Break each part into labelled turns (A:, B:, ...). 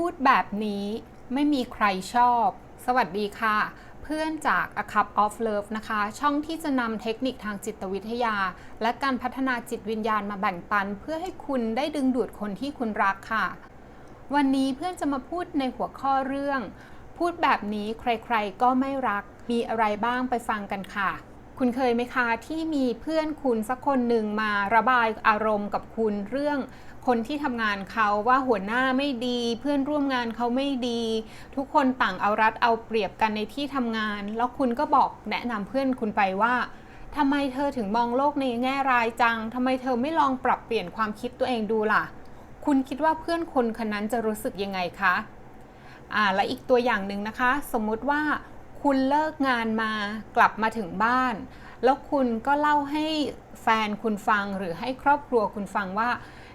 A: พูดแบบนี้ไม่มีใครชอบ สวัสดีค่ะ เพื่อนจาก A Cup of Love นะคะ ช่องที่จะนำเทคนิคทางจิตวิทยา และการพัฒนาจิตวิญญาณมาแบ่งปัน เพื่อให้คุณได้ดึงดูดคนที่คุณรักค่ะ วันนี้เพื่อนจะมาพูดในหัวข้อเรื่อง พูดแบบนี้ใครๆก็ไม่รัก มีอะไรบ้างไปฟังกันค่ะคุณเคยไหมคะที่มีเพื่อนคุณสักคนหนึ่งมาระบายอารมณ์กับคุณเรื่อง คนที่ทำงานเขาว่าหัวหน้าไม่ดี เพื่อนร่วมงานเขาไม่ดี ทุกคนต่างเอารัดเอาเปรียบกันในที่ทำงาน แล้วคุณก็บอกแนะนำเพื่อนคุณไปว่าทำไมเธอถึงมองโลกในแง่ร้ายจังทำไมเธอไม่ลองปรับเปลี่ยนความคิดตัวเองดูล่ะ คุณคิดว่าเพื่อนคนคนนั้นจะรู้สึกยังไงคะอ่าและอีกตัวอย่างหนึ่งนะคะ สมมุติว่าคุณเลิกงานมากลับมาถึงบ้าน แล้วคุณก็เล่าให้แฟนคุณฟังหรือให้ครอบครัวคุณฟังว่า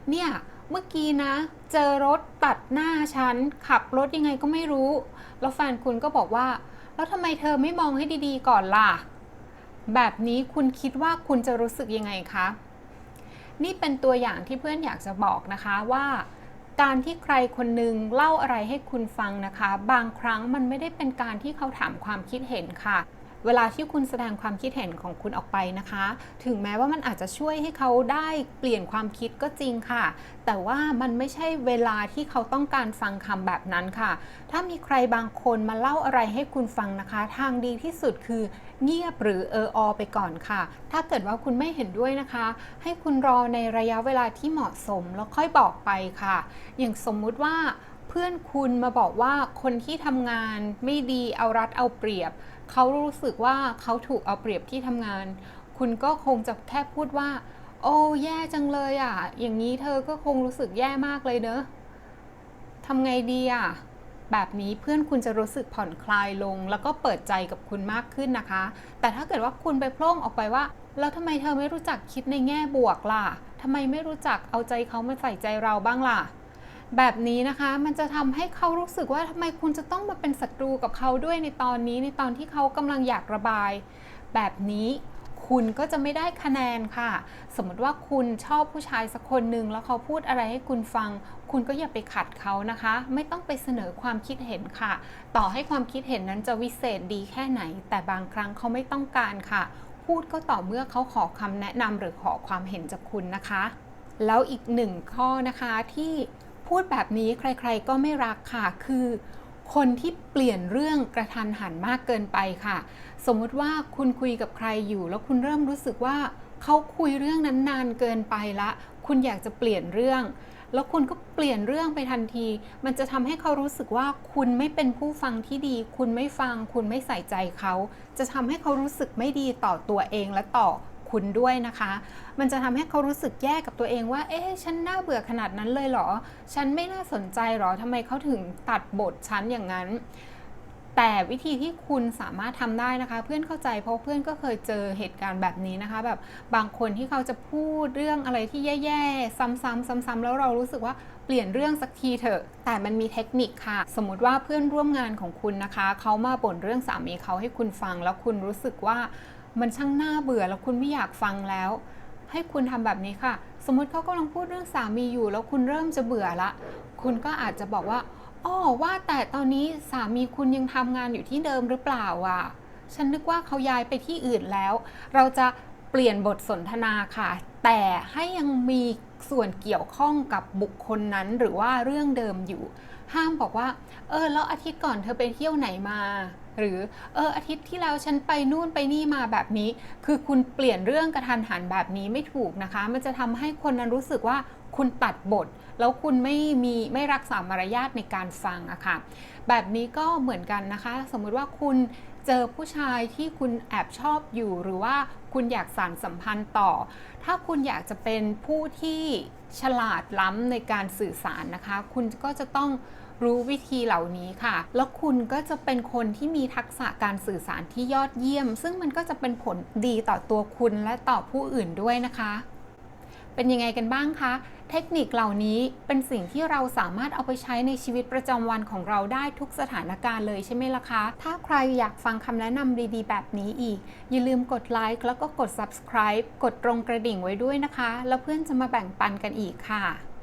A: เนี่ยเมื่อกี้นะ เจอรถตัดหน้าฉัน ขับรถยังไงก็ไม่รู้ แล้วแฟนคุณก็บอกว่า แล้วทำไมเธอไม่มองให้ดีๆก่อนล่ะ แบบนี้คุณคิดว่าคุณจะรู้สึกยังไงคะ นี่เป็นตัวอย่างที่เพื่อนอยากจะบอกนะคะว่าการที่ใครคนหนึ่งเล่าอะไรให้คุณฟังนะคะ บางครั้งมันไม่ได้เป็นการที่เขาถามความคิดเห็นค่ะ เวลาที่คุณแสดงความคิดเห็นของคุณออกไปนะคะ ถึงแม้ว่ามันอาจจะช่วยให้เขาได้เปลี่ยนความคิดก็จริงค่ะ แต่ว่ามันไม่ใช่เวลาที่เขาต้องการฟังคำแบบนั้นค่ะ ถ้ามีใครบางคนมาเล่าอะไรให้คุณฟังนะคะ ทางดีที่สุดคือเงียบหรือเอออไปก่อนค่ะ ถ้าเกิดว่าคุณไม่เห็นด้วยนะคะ ให้คุณรอในระยะเวลาที่เหมาะสมแล้วค่อยบอกไปค่ะ อย่างสมมุติว่า เพื่อนคุณมาบอกว่าคนที่ทำงานไม่ดีเอารัดเอาเปรียบ เขารู้สึกว่าเขาถูกเอาเปรียบที่ทำงาน คุณก็คงจะแค่พูดว่า โอ้แย่จังเลยอะ อย่างนี้เธอก็คงรู้สึกแย่มากเลยเนอะทำไงดีอะแบบนี้เพื่อนคุณจะรู้สึกผ่อนคลายลง แล้วก็เปิดใจกับคุณมากขึ้นนะคะ แต่ถ้าเกิดว่าคุณไปโพล่งออกไปว่า แล้วทำไมเธอไม่รู้จักคิดในแง่บวกล่ะทำไมไม่รู้จักเอาใจเขามาใส่ใจเราบ้างล่ะ แบบนี้นะคะมันจะทำให้เขารู้สึกว่าทำไมคุณจะต้องมาเป็นศัตรูกับเขาด้วยในตอนนี้ในตอนที่เขากำลังอยากระบาย แบบนี้คุณก็จะไม่ได้คะแนนค่ะ สมมติว่าคุณชอบผู้ชายสักคนหนึ่งแล้วเขาพูดอะไรให้คุณฟัง คุณก็อย่าไปขัดเขานะคะ ไม่ต้องไปเสนอความคิดเห็นค่ะ ต่อให้ความคิดเห็นนั้นจะวิเศษดีแค่ไหน แต่บางครั้งเขาไม่ต้องการค่ะ พูดก็ต่อเมื่อเขาขอคำแนะนำหรือขอความเห็นจากคุณนะคะ แล้วอีกหนึ่งข้อนะคะที่ พูดแบบนี้ใครๆก็ไม่รักค่ะ คือ คนที่เปลี่ยนเรื่องกระทันหันมากเกินไปค่ะ สมมุติว่าคุณคุยกับใครอยู่ แล้วคุณเริ่มรู้สึกว่าเขาคุยเรื่องนั้นนานเกินไปละ คุณอยากจะเปลี่ยนเรื่อง แล้วคุณก็เปลี่ยนเรื่องไปทันที มันจะทำให้เขารู้สึกว่าคุณไม่เป็นผู้ฟังที่ดี คุณไม่ฟัง คุณไม่ใส่ใจเขา จะทำให้เขารู้สึกไม่ดีต่อตัวเองและต่อ คุณด้วยนะคะ มันจะทำให้เขารู้สึกแย่กับตัวเองว่า เอ๊ะฉันน่าเบื่อขนาดนั้นเลยเหรอ ฉันไม่น่าสนใจหรอทำไมเขาถึงตัดบทฉันอย่างนั้น แต่วิธีที่คุณสามารถทำได้นะคะ เพื่อนเข้าใจเพราะเพื่อนก็เคยเจอเหตุการณ์แบบนี้นะคะ แบบบางคนที่เขาจะพูดเรื่องอะไรที่แย่ๆซ้ำๆซ้ำๆแล้วเรารู้สึกว่าเปลี่ยนเรื่องสักทีเถอะ แต่มันมีเทคนิคค่ะ สมมติว่าเพื่อนร่วมงานของคุณนะคะ เขามาบ่นเรื่องสามีเขาให้คุณฟัง แล้วคุณรู้สึกว่า มันช่างน่าเบื่อแล้วคุณไม่อยากฟังแล้ว ให้คุณทำแบบนี้ค่ะ สมมติเขากำลังพูดเรื่องสามีอยู่ แล้วคุณเริ่มจะเบื่อละ คุณก็อาจจะบอกว่าอ๋อว่าแต่ตอนนี้สามีคุณยังทำงานอยู่ที่เดิมหรือเปล่าอะ ฉันนึกว่าเขาย้ายไปที่อื่นแล้ว เราจะเปลี่ยนบทสนทนาค่ะ แต่ให้ยังมีส่วนเกี่ยวข้องกับบุคคลนั้นหรือว่าเรื่องเดิมอยู่ ห้ามบอกว่า เออแล้วอาทิตย์ก่อนเธอไปเที่ยวไหนมา หรือเอออาทิตย์ที่แล้วฉันไปนู่นไปนี่มาแบบนี้ คือคุณเปลี่ยนเรื่องกระทันหันแบบนี้ไม่ถูกนะคะ มันจะทำให้คนนั้นรู้สึกว่าคุณตัดบท แล้วคุณไม่มีไม่รักษามารยาทในการฟังอะค่ะแบบนี้ก็เหมือนกันนะคะ สมมุติว่าคุณเจอผู้ชายที่คุณแอบชอบอยู่ หรือว่าคุณอยากสานสัมพันธ์ต่อ ถ้าคุณอยากจะเป็นผู้ที่ฉลาดล้ำในการสื่อสารนะคะ คุณก็จะต้อง รู้วิธีเหล่านี้ค่ะ แล้วคุณก็จะเป็นคนที่มีทักษะการสื่อสารที่ยอดเยี่ยม ซึ่งมันก็จะเป็นผลดีต่อตัวคุณและต่อผู้อื่นด้วยนะคะ เป็นยังไงกันบ้างคะเทคนิคเหล่านี้เป็นสิ่งที่เราสามารถเอาไปใช้ในชีวิตประจำวันของเราได้ทุกสถานการณ์เลยใช่ไหมล่ะคะ ถ้าใครอยากฟังคำแนะนำดีๆ แบบนี้อีก อย่าลืมกดไลค์แล้วก็กด subscribe กดตรงกระดิ่งไว้ด้วยนะคะ แล้วเพื่อนจะมาแบ่งปันกันอีกค่ะ